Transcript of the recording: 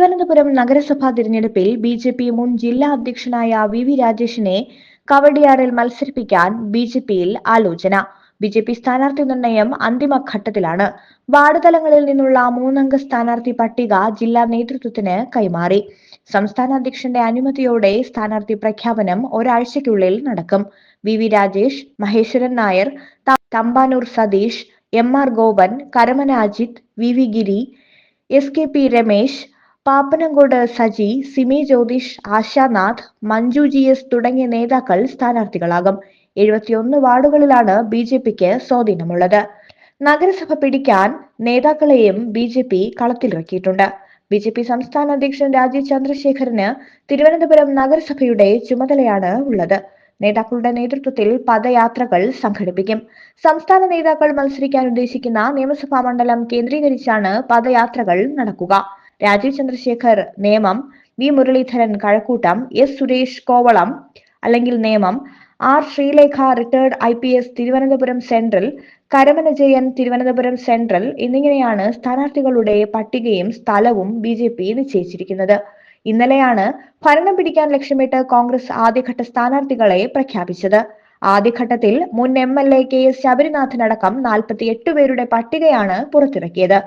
തിരുവനന്തപുരം നഗരസഭാ തിരഞ്ഞെടുപ്പിൽ B J P മുൻ ജില്ലാ അധ്യക്ഷനായ വി വി രാജേഷിനെ കവടിയാറിൽ മത്സരിപ്പിക്കാൻ ബി ജെ പിയിൽ ആലോചന. ബി ജെ പി സ്ഥാനാർത്ഥി നിർണയം അന്തിമഘട്ടത്തിലാണ് വാർഡ് തലങ്ങളിൽ നിന്നുള്ള മൂന്നംഗ സ്ഥാനാർത്ഥി പട്ടിക ജില്ലാ നേതൃത്വത്തിന് കൈമാറി. സംസ്ഥാന അധ്യക്ഷന്റെ അനുമതിയോടെ സ്ഥാനാർത്ഥി പ്രഖ്യാപനം ഒരാഴ്ചയ്ക്കുള്ളിൽ നടക്കും. V V Rajesh Maheswaran Nair Thampanoor Satheesh M R Gopan Karamana Ajith V V Giri S K P Ramesh Pappanamcode Saji Simi Jyothish Ashanath Manju G S തുടങ്ങിയ നേതാക്കൾ സ്ഥാനാർത്ഥികളാകും. എഴുപത്തിയൊന്ന് വാർഡുകളിലാണ് ബി ജെ പിക്ക് സ്വാധീനമുള്ളത്. നഗരസഭ പിടിക്കാൻ നേതാക്കളെയും ബി ജെ പി കളത്തിലിറക്കിയിട്ടുണ്ട്. B J P സംസ്ഥാന അധ്യക്ഷൻ രാജീവ് ചന്ദ്രശേഖരന് തിരുവനന്തപുരം നഗരസഭയുടെ ചുമതലയാണ് ഉള്ളത്. നേതാക്കളുടെ നേതൃത്വത്തിൽ പദയാത്രകൾ സംഘടിപ്പിക്കും. സംസ്ഥാന നേതാക്കൾ മത്സരിക്കാൻ ഉദ്ദേശിക്കുന്ന നിയമസഭാ മണ്ഡലം കേന്ദ്രീകരിച്ചാണ് പദയാത്രകൾ നടക്കുക. രാജീവ് ചന്ദ്രശേഖർ നേമം വി മുരളീധരൻ കഴക്കൂട്ടം എസ് സുരേഷ് കോവളം അല്ലെങ്കിൽ Nemom R Sreelekha retired I P S Thiruvananthapuram central Karamana Jayan Thiruvananthapuram central എന്നിങ്ങനെയാണ് സ്ഥാനാർത്ഥികളുടെ പട്ടികയും സ്ഥലവും ബി ജെ പി നിശ്ചയിച്ചിരിക്കുന്നത്. ഇന്നലെയാണ് ഭരണം പിടിക്കാൻ ലക്ഷ്യമിട്ട് കോൺഗ്രസ് ആദ്യഘട്ട സ്ഥാനാർത്ഥികളെ പ്രഖ്യാപിച്ചത്. ആദ്യഘട്ടത്തിൽ മുൻ M L A K S ശബരിനാഥനടക്കം നാൽപ്പത്തി എട്ട് പേരുടെ പട്ടികയാണ് പുറത്തിറക്കിയത്.